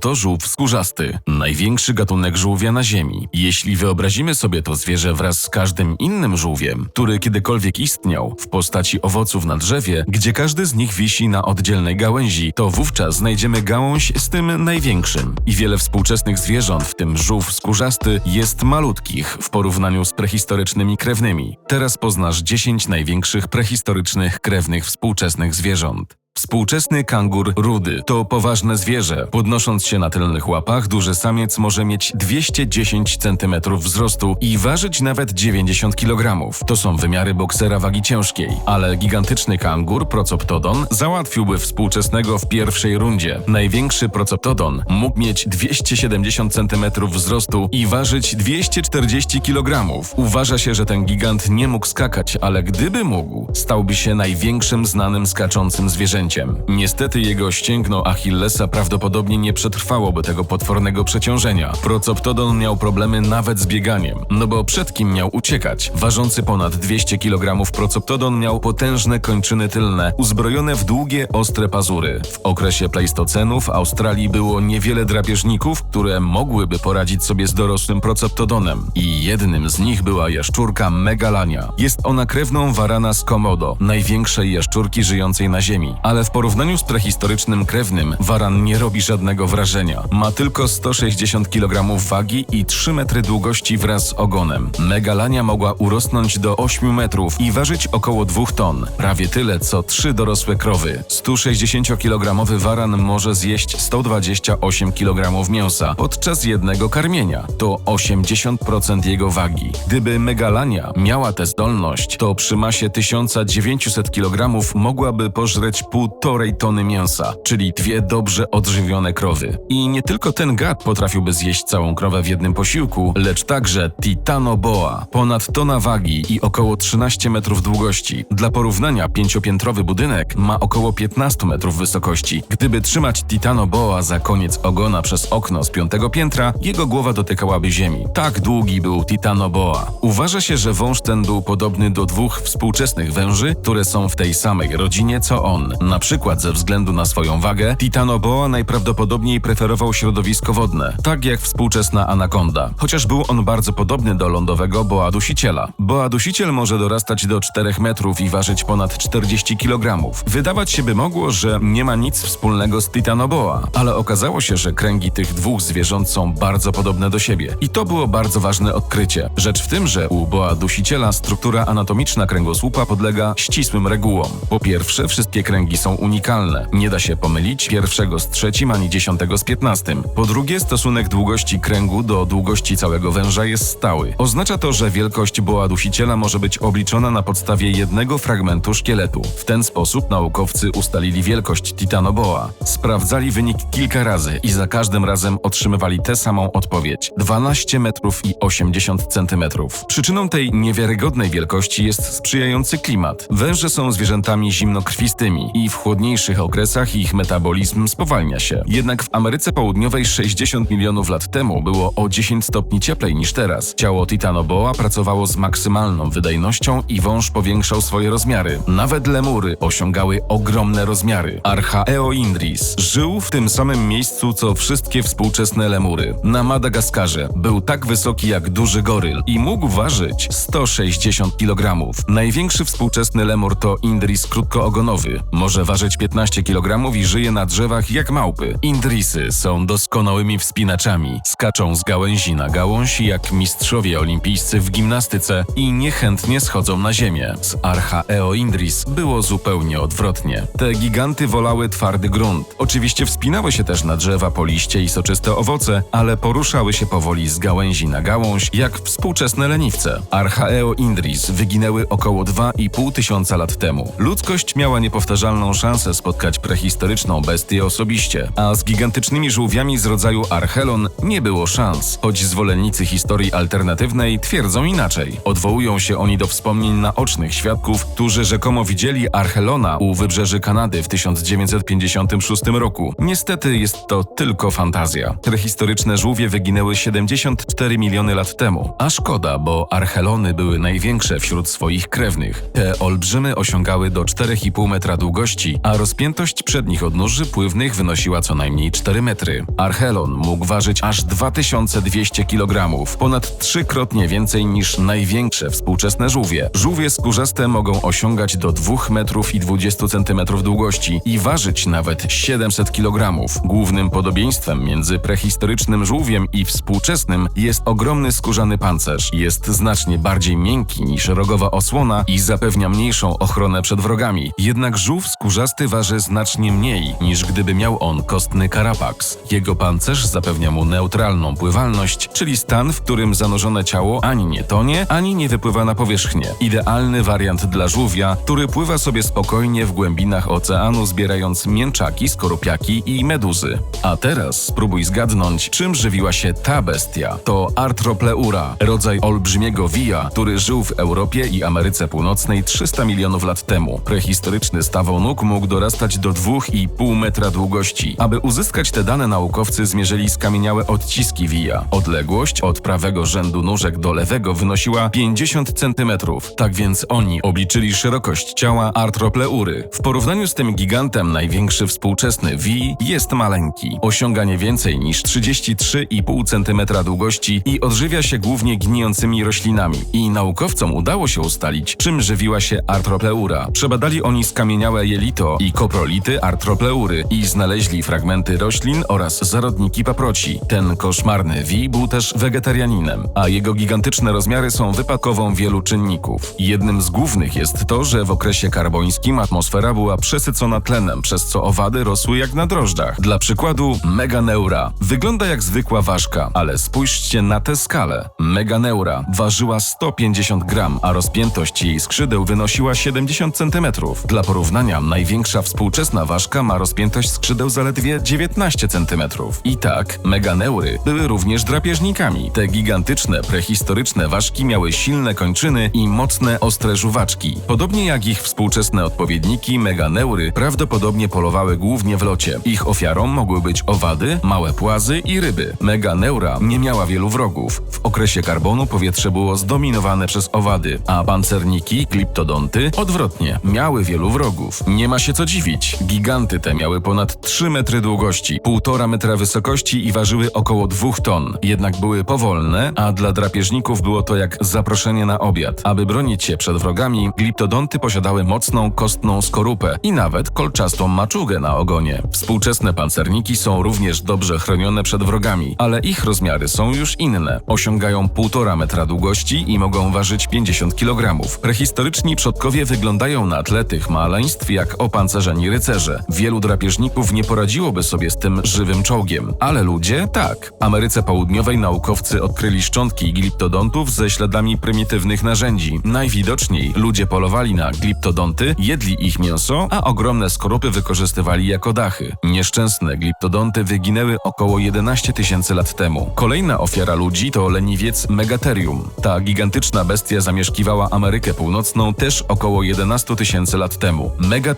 Oto żółw skórzasty, największy gatunek żółwia na Ziemi. Jeśli wyobrazimy sobie to zwierzę wraz z każdym innym żółwiem, który kiedykolwiek istniał, w postaci owoców na drzewie, gdzie każdy z nich wisi na oddzielnej gałęzi, to wówczas znajdziemy gałąź z tym największym. I wiele współczesnych zwierząt, w tym żółw skórzasty, jest malutkich w porównaniu z prehistorycznymi krewnymi. Teraz poznasz 10 największych prehistorycznych krewnych współczesnych zwierząt. Współczesny kangur rudy to poważne zwierzę. Podnosząc się na tylnych łapach, duży samiec może mieć 210 cm wzrostu i ważyć nawet 90 kg. To są wymiary boksera wagi ciężkiej, ale gigantyczny kangur, Procoptodon, załatwiłby współczesnego w pierwszej rundzie. Największy Procoptodon mógł mieć 270 cm wzrostu i ważyć 240 kg. Uważa się, że ten gigant nie mógł skakać, ale gdyby mógł, stałby się największym znanym skaczącym zwierzęciem. Niestety jego ścięgno Achillesa prawdopodobnie nie przetrwałoby tego potwornego przeciążenia. Procoptodon miał problemy nawet z bieganiem, no bo przed kim miał uciekać? Ważący ponad 200 kg Procoptodon miał potężne kończyny tylne, uzbrojone w długie, ostre pazury. W okresie Pleistocenu w Australii było niewiele drapieżników, które mogłyby poradzić sobie z dorosłym Procoptodonem. I jednym z nich była jaszczurka Megalania. Jest ona krewną warana z Komodo, największej jaszczurki żyjącej na Ziemi ale w porównaniu z prehistorycznym krewnym waran nie robi żadnego wrażenia. Ma tylko 160 kg wagi i 3 metry długości wraz z ogonem. Megalania mogła urosnąć do 8 metrów i ważyć około 2 ton, prawie tyle co trzy dorosłe krowy. 160-kilogramowy waran może zjeść 128 kg mięsa podczas jednego karmienia. To 80% jego wagi. Gdyby Megalania miała tę zdolność, to przy masie 1900 kg mogłaby pożreć półtorej tony mięsa, czyli dwie dobrze odżywione krowy. I nie tylko ten gad potrafiłby zjeść całą krowę w jednym posiłku, lecz także Titanoboa, ponad tona wagi i około 13 metrów długości. Dla porównania pięciopiętrowy budynek ma około 15 metrów wysokości. Gdyby trzymać Titanoboa za koniec ogona przez okno z piątego piętra, jego głowa dotykałaby ziemi. Tak długi był Titanoboa. Uważa się, że wąż ten był podobny do dwóch współczesnych węży, które są w tej samej rodzinie co on. Na przykład ze względu na swoją wagę, Titanoboa najprawdopodobniej preferował środowisko wodne, tak jak współczesna anakonda, chociaż był on bardzo podobny do lądowego boa dusiciela. Boa dusiciel może dorastać do 4 metrów i ważyć ponad 40 kg. Wydawać się by mogło, że nie ma nic wspólnego z Titanoboa, ale okazało się, że kręgi tych dwóch zwierząt są bardzo podobne do siebie. I to było bardzo ważne odkrycie. Rzecz w tym, że u boa dusiciela struktura anatomiczna kręgosłupa podlega ścisłym regułom. Po pierwsze, wszystkie kręgi są unikalne. Nie da się pomylić pierwszego z trzecim ani dziesiątego z piętnastym. Po drugie, stosunek długości kręgu do długości całego węża jest stały. Oznacza to, że wielkość boa dusiciela może być obliczona na podstawie jednego fragmentu szkieletu. W ten sposób naukowcy ustalili wielkość Titanoboa. Sprawdzali wynik kilka razy i za każdym razem otrzymywali tę samą odpowiedź 12 metrów i 80 centymetrów. Przyczyną tej niewiarygodnej wielkości jest sprzyjający klimat. Węże są zwierzętami zimnokrwistymi i w chłodniejszych okresach ich metabolizm spowalnia się. Jednak w Ameryce Południowej 60 milionów lat temu było o 10 stopni cieplej niż teraz. Ciało Titanoboa pracowało z maksymalną wydajnością i wąż powiększał swoje rozmiary. Nawet lemury osiągały ogromne rozmiary. Archaeoindris żył w tym samym miejscu co wszystkie współczesne lemury. Na Madagaskarze był tak wysoki jak duży goryl i mógł ważyć 160 kg. Największy współczesny lemur to Indris krótkoogonowy. Może ważyć 15 kg i żyje na drzewach jak małpy. Indrisy są doskonałymi wspinaczami. Skaczą z gałęzi na gałąź jak mistrzowie olimpijscy w gimnastyce i niechętnie schodzą na ziemię. Z Archaeoindris było zupełnie odwrotnie. Te giganty wolały twardy grunt. Oczywiście wspinały się też na drzewa po liście i soczyste owoce, ale poruszały się powoli z gałęzi na gałąź jak współczesne leniwce. Archaeoindris wyginęły około 2,5 tysiąca lat temu. Ludzkość miała niepowtarzalną szansę spotkać prehistoryczną bestię osobiście, a z gigantycznymi żółwiami z rodzaju Archelon nie było szans, choć zwolennicy historii alternatywnej twierdzą inaczej. Odwołują się oni do wspomnień naocznych świadków, którzy rzekomo widzieli Archelona u wybrzeży Kanady w 1956 roku. Niestety jest to tylko fantazja. Prehistoryczne żółwie wyginęły 74 miliony lat temu, a szkoda, bo Archelony były największe wśród swoich krewnych. Te olbrzymy osiągały do 4,5 metra długości a rozpiętość przednich odnóży pływnych wynosiła co najmniej 4 metry. Archelon mógł ważyć aż 2200 kg, ponad trzykrotnie więcej niż największe współczesne żółwie. Żółwie skórzaste mogą osiągać do 2 metrów i 20 cm długości i ważyć nawet 700 kg. Głównym podobieństwem między prehistorycznym żółwiem i współczesnym jest ogromny skórzany pancerz. Jest znacznie bardziej miękki niż rogowa osłona i zapewnia mniejszą ochronę przed wrogami. Jednak żółw skórzasty waży znacznie mniej niż gdyby miał on kostny karapaks. Jego pancerz zapewnia mu neutralną pływalność, czyli stan, w którym zanurzone ciało ani nie tonie, ani nie wypływa na powierzchnię. Idealny wariant dla żółwia, który pływa sobie spokojnie w głębinach oceanu, zbierając mięczaki, skorupiaki i meduzy. A teraz spróbuj zgadnąć, czym żywiła się ta bestia. To Arthropleura, rodzaj olbrzymiego wija, który żył w Europie i Ameryce Północnej 300 milionów lat temu. Prehistoryczny stawał nóg mógł dorastać do 2,5 metra długości. Aby uzyskać te dane naukowcy zmierzyli skamieniałe odciski wija. Odległość od prawego rzędu nóżek do lewego wynosiła 50 cm. Tak więc oni obliczyli szerokość ciała Arthropleury. W porównaniu z tym gigantem największy współczesny wi jest maleńki. Osiąga nie więcej niż 33,5 cm długości i odżywia się głównie gnijącymi roślinami. I naukowcom udało się ustalić, czym żywiła się Arthropleura. Przebadali oni skamieniałe jelito i koprolity Arthropleury i znaleźli fragmenty roślin oraz zarodniki paproci. Ten koszmarny wi był też wegetarianinem, a jego gigantyczne rozmiary są wypadkową wielu czynników. Jednym z głównych jest to, że w okresie karbońskim atmosfera była przesycona tlenem, przez co owady rosły jak na drożdżach. Dla przykładu Meganeura. Wygląda jak zwykła ważka, ale spójrzcie na tę skalę. Meganeura ważyła 150 gram, a rozpiętość jej skrzydeł wynosiła 70 cm. Dla porównania, największa współczesna ważka ma rozpiętość skrzydeł zaledwie 19 cm. I tak, meganeury były również drapieżnikami. Te gigantyczne, prehistoryczne ważki miały silne kończyny i mocne, ostre żuwaczki. Podobnie jak ich współczesne odpowiedniki, meganeury prawdopodobnie polowały głównie w locie. Ich ofiarą mogły być owady, małe płazy i ryby. Meganeura nie miała wielu wrogów. W okresie karbonu powietrze było zdominowane przez owady, a pancerniki, kliptodonty, odwrotnie, miały wielu wrogów. Nie ma się co dziwić. Giganty te miały ponad 3 metry długości, 1,5 metra wysokości i ważyły około 2 ton. Jednak były powolne, a dla drapieżników było to jak zaproszenie na obiad. Aby bronić się przed wrogami, gliptodonty posiadały mocną, kostną skorupę i nawet kolczastą maczugę na ogonie. Współczesne pancerniki są również dobrze chronione przed wrogami, ale ich rozmiary są już inne. Osiągają 1,5 metra długości i mogą ważyć 50 kg. Prehistoryczni przodkowie wyglądają na tle tych maleństw jak opancerzeni rycerze. Wielu drapieżników nie poradziłoby sobie z tym żywym czołgiem, ale ludzie tak. W Ameryce Południowej naukowcy odkryli szczątki gliptodontów ze śladami prymitywnych narzędzi. Najwidoczniej ludzie polowali na gliptodonty, jedli ich mięso, a ogromne skorupy wykorzystywali jako dachy. Nieszczęsne gliptodonty wyginęły około 11 tysięcy lat temu. Kolejna ofiara ludzi to leniwiec Megatherium. Ta gigantyczna bestia zamieszkiwała Amerykę Północną też około 11 tysięcy lat temu.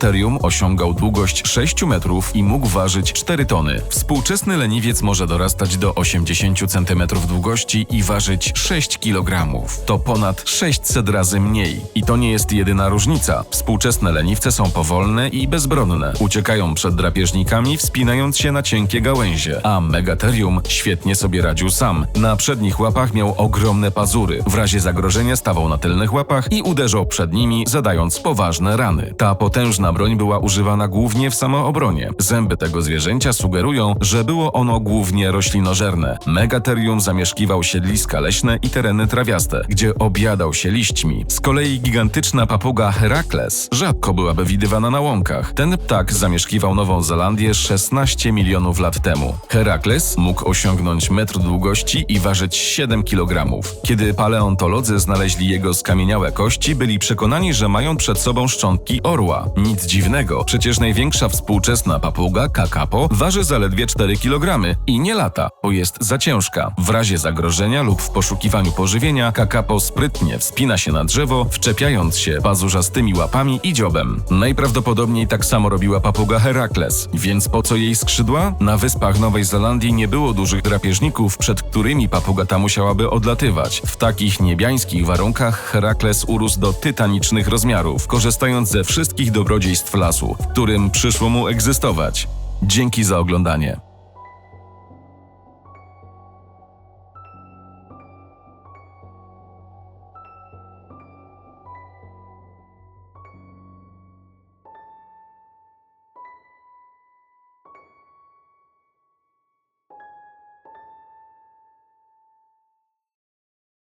Megatherium osiągał długość 6 metrów i mógł ważyć 4 tony. Współczesny leniwiec może dorastać do 80 cm długości i ważyć 6 kg. To ponad 600 razy mniej. I to nie jest jedyna różnica. Współczesne leniwce są powolne i bezbronne. Uciekają przed drapieżnikami, wspinając się na cienkie gałęzie, a Megatherium świetnie sobie radził sam. Na przednich łapach miał ogromne pazury. W razie zagrożenia stawał na tylnych łapach i uderzał przed nimi, zadając poważne rany. Ta potężna broń była używana głównie w samoobronie. Zęby tego zwierzęcia sugerują, że było ono głównie roślinożerne. Megatherium zamieszkiwał siedliska leśne i tereny trawiaste, gdzie obiadał się liśćmi. Z kolei gigantyczna papuga Herakles rzadko byłaby widywana na łąkach. Ten ptak zamieszkiwał Nową Zelandię 16 milionów lat temu. Herakles mógł osiągnąć metr długości i ważyć 7 kg. Kiedy paleontolodzy znaleźli jego skamieniałe kości, byli przekonani, że mają przed sobą szczątki orła. Nic dziwnego, przecież największa współczesna papuga, kakapo, waży zaledwie 4 kg i nie lata, bo jest za ciężka. W razie zagrożenia lub w poszukiwaniu pożywienia, kakapo sprytnie wspina się na drzewo, wczepiając się pazurzastymi łapami i dziobem. Najprawdopodobniej tak samo robiła papuga Herakles, więc po co jej skrzydła? Na wyspach Nowej Zelandii nie było dużych drapieżników, przed którymi papuga ta musiałaby odlatywać. W takich niebiańskich warunkach Herakles urósł do tytanicznych rozmiarów, korzystając ze wszystkich dobrodziejstw czarodziejstw lasu, w którym przyszło mu egzystować. Dzięki za oglądanie.